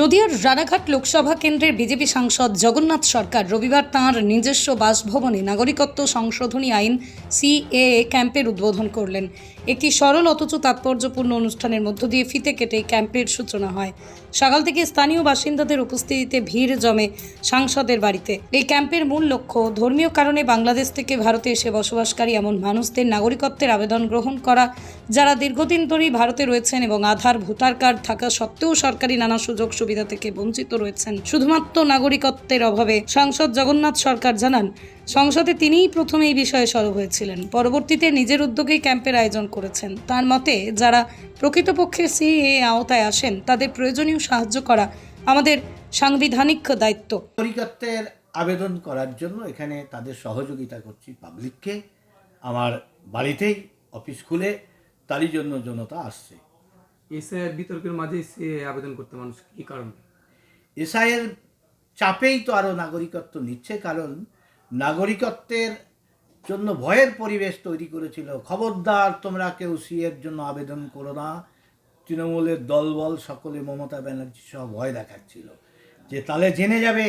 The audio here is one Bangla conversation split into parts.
নদিয়ার রানাঘাট লোকসভা কেন্দ্রের বিজেপি সাংসদ জগন্নাথ সরকার রবিবার তাঁর নিজস্ব বাসভবনে নাগরিকত্ব সংশোধনী আইন সিএএ ক্যাম্পের উদ্বোধন করলেন। একটি সরল অথচ তাৎপর্যপূর্ণ অনুষ্ঠানের মধ্য দিয়ে ফিতে কেটে ক্যাম্পের সূচনা হয়। সকাল থেকে স্থানীয় বাসিন্দাদের উপস্থিতিতে ভিড় জমে সাংসদের বাড়িতে। এই ক্যাম্পের মূল লক্ষ্য ধর্মীয় কারণে বাংলাদেশ থেকে ভারতে এসে বসবাসকারী এমন মানুষদের নাগরিকত্বের আবেদন গ্রহণ করা, যারা দীর্ঘদিন ধরেই ভারতে রয়েছেন এবং আধার, ভোটার কার্ড থাকা সত্ত্বেও সরকারি নানা সুযোগ সুবিধা থেকে বঞ্চিত রয়েছেন। শুধুমাত্র নাগরিকত্বের অভাবে সাংসদ জগন্নাথ সরকার জানান, সংসদে তিনিই প্রথম এই বিষয়ে সরব হয়েছিলেন। পরবর্তীতে নিজের উদ্যোগেই ক্যাম্পের আয়োজন করেছেন। তার মতে, যারা প্রকৃতপক্ষে সিএ আওতায় আসেন, তাদের প্রয়োজনীয় সাহায্য করা আমাদের সাংবিধানিক দায়িত্ব। নাগরিকত্বের আবেদন করার জন্য এখানে তাদের সহযোগিতা করছি পাবলিককে আমার বাড়িতেই অফিস খুলে, তারই জন্য জনতা আসছে। এসআইয়ের বিতর্কের মাঝে সে আবেদন করতে মানুষ কি কারণ? এসআইয়ের চাপেই তো আরও নাগরিকত্ব নিচ্ছে, কারণ নাগরিকত্বের জন্য ভয়ের পরিবেশ তৈরি করেছিল। খবরদার, তোমরা কেউ সিএর জন্য আবেদন করো না। তৃণমূলের দলবল, সকলে মমতা ব্যানার্জি সহ ভয় দেখাচ্ছিল। যে তাহলে জেনে যাবে,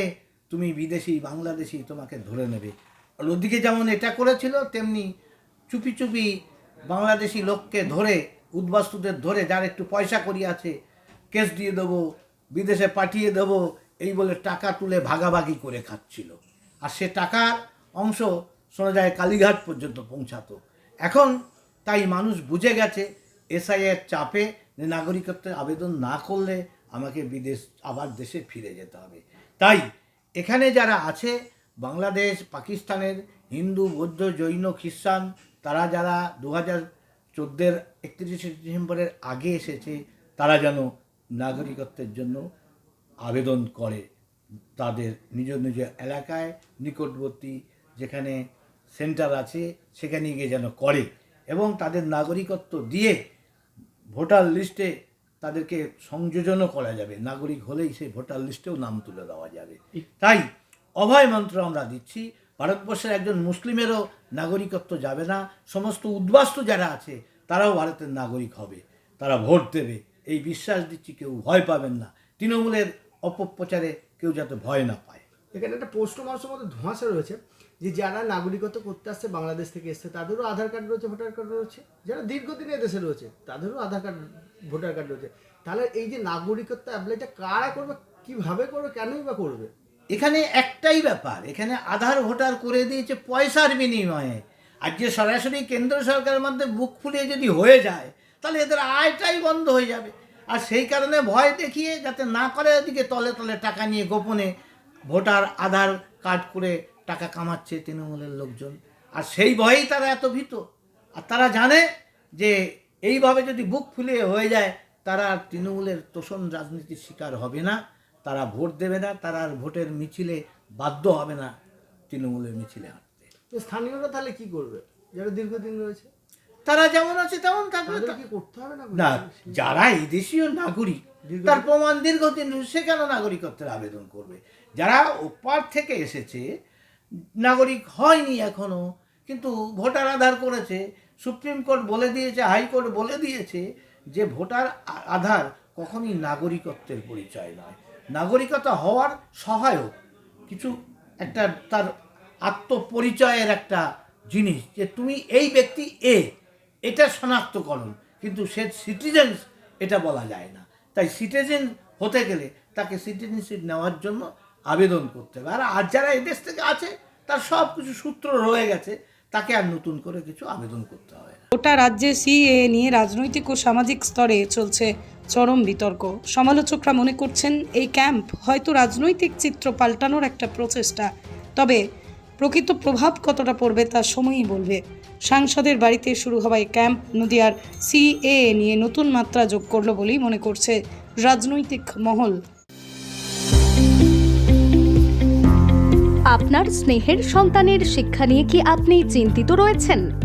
তুমি বিদেশি, বাংলাদেশি, তোমাকে ধরে নেবে। আর ওদিকে যেমন এটা করেছিল, তেমনি চুপি চুপি বাংলাদেশি লোককে ধরে উদ্বাস্তুদের ধরে যার একটু পয়সা করি আছে, কেস দিয়ে দেবো, বিদেশে পাঠিয়ে দেবো, এই বলে টাকা তুলে ভাগাভাগি করে খাচ্ছিল। আর সে টাকার অংশ শোনা যায় কালীঘাট পর্যন্ত পৌঁছাতো। এখন তাই মানুষ বুঝে গেছে, এসআইয়ের চাপে নাগরিকত্বের আবেদন না করলে আমাকে বিদেশ, আবার দেশে ফিরে যেতে হবে। তাই এখানে যারা আছে, বাংলাদেশ, পাকিস্তানের হিন্দু, বৌদ্ধ, জৈন, খ্রিস্টান, তারা যারা দু হাজার চোদ্দের একত্রিশে ডিসেম্বরের আগে এসেছে তারা যেন নাগরিকত্বের জন্য আবেদন করে তাদের নিজ নিজ এলাকায় নিকটবর্তী যেখানে সেন্টার আছে সেখানে গিয়ে যেন করে এবং তাদের নাগরিকত্ব দিয়ে ভোটার লিস্টে তাদেরকে সংযোজনও করা যাবে। নাগরিক হলেই সেই ভোটার লিস্টেও নাম তুলে দেওয়া যাবে। তাই অভয় মন্ত্র আমরা দিচ্ছি ভারতবর্ষের একজন মুসলিমেরও নাগরিকত্ব যাবে না। সমস্ত উদ্বাস্তু যারা আছে, তারাও ভারতের নাগরিক হবে। তারা ভোট দেবে। এই বিশ্বাস দিচ্ছি কেউ ভয় পাবেন না। তৃণমূলের অপপ্রচারে কেউ যাতে ভয় না পায়। এখানে একটা পোস্ট মার্কসের মধ্যে ধোঁয়াশা রয়েছে যে যারা নাগরিকত্ব করতে আসছে, বাংলাদেশ থেকে এসছে, তাদেরও আধার কার্ড রয়েছে, ভোটার কার্ড রয়েছে? যারা দীর্ঘদিন দেশে রয়েছে, তাদেরও আধার কার্ড, ভোটার কার্ড রয়েছে। তাহলে এই যে নাগরিকত্ব অ্যাপ্লাইটা কারা করবে, কীভাবে করবে, কেনই বা করবে? এখানে একটাই ব্যাপার, এখানে আধার ভোটার করে দিয়েছে পয়সার বিনিময়ে। আর যে সরাসরি কেন্দ্র সরকারের মধ্যে বুক ফুলিয়ে যদি হয়ে যায়, তাহলে এদের আয়টাই বন্ধ হয়ে যাবে। আর সেই কারণে ভয় দেখিয়ে যাতে না করে এদিকে তলে তলে টাকা নিয়ে গোপনে ভোটার আধার কার্ড করে টাকা কামাচ্ছে তৃণমূলের লোকজন। আর সেই ভয়েই তারা এত ভীত। আর তারা জানে যে এইভাবে যদি বুক ফুলিয়ে হয়ে যায়, তারা তৃণমূলের তোষণ রাজনীতির শিকার হবে না। তারা ভোট দেবে না তারা আর ভোটের মিছিলে বাধ্য হবে না তৃণমূলের মিছিলে হাঁটতে। তো স্থানীয়রা তাহলে কি করবে? যারা দীর্ঘদিন রয়েছে? তারা যেমন আছে তেমন থাকবে করতে হবে না না যারা এই দেশীয় নাগরিক তার প্রমাণ দীর্ঘদিন সে কেন নাগরিকত্বের আবেদন করবে? যারা ওপার থেকে এসেছে নাগরিক হয়নি এখনও কিন্তু ভোটার আধার করেছে সুপ্রিম কোর্ট বলে দিয়েছে হাইকোর্ট বলে দিয়েছে যে ভোটার আধার কখনই নাগরিকত্বের পরিচয় নয়। নাগরিকতা হওয়ার সহায়ক। কিছু একটা তার আত্মপরিচয়ের একটা জিনিস যে তুমি এই ব্যক্তি এ, এটা শনাক্তকরণ। কিন্তু সে সিটিজেন্স এটা বলা যায় না। তাই সিটিজেন হতে গেলে তাকে সিটিজেনশিপ নেওয়ার জন্য আবেদন করতে হবে। আর আর যারা এদেশ থেকে আছে, তার সব কিছু সূত্র রয়ে গেছে, তাকে আর নতুন করে কিছু আবেদন করতে হবে গোটা রাজ্যে সিএ নিয়ে রাজনৈতিক ও সামাজিক স্তরে চলছে চরম বিতর্ক। সমালোচকরা মনে করছেন এই ক্যাম্প হয়তো রাজনৈতিক চিত্র পাল্টানোর একটা প্রচেষ্টা। তবে প্রকৃত প্রভাব কতটা পড়বে তা সময়ই বলবে। সাংসদের বাড়িতে শুরু হওয়া এই ক্যাম্প নদিয়ার সিএ নিয়ে নতুন মাত্রা যোগ করল বলেই মনে করছে রাজনৈতিক মহল। আপনার স্নেহের সন্তানের শিক্ষা নিয়ে কি আপনি চিন্তিত রয়েছেন?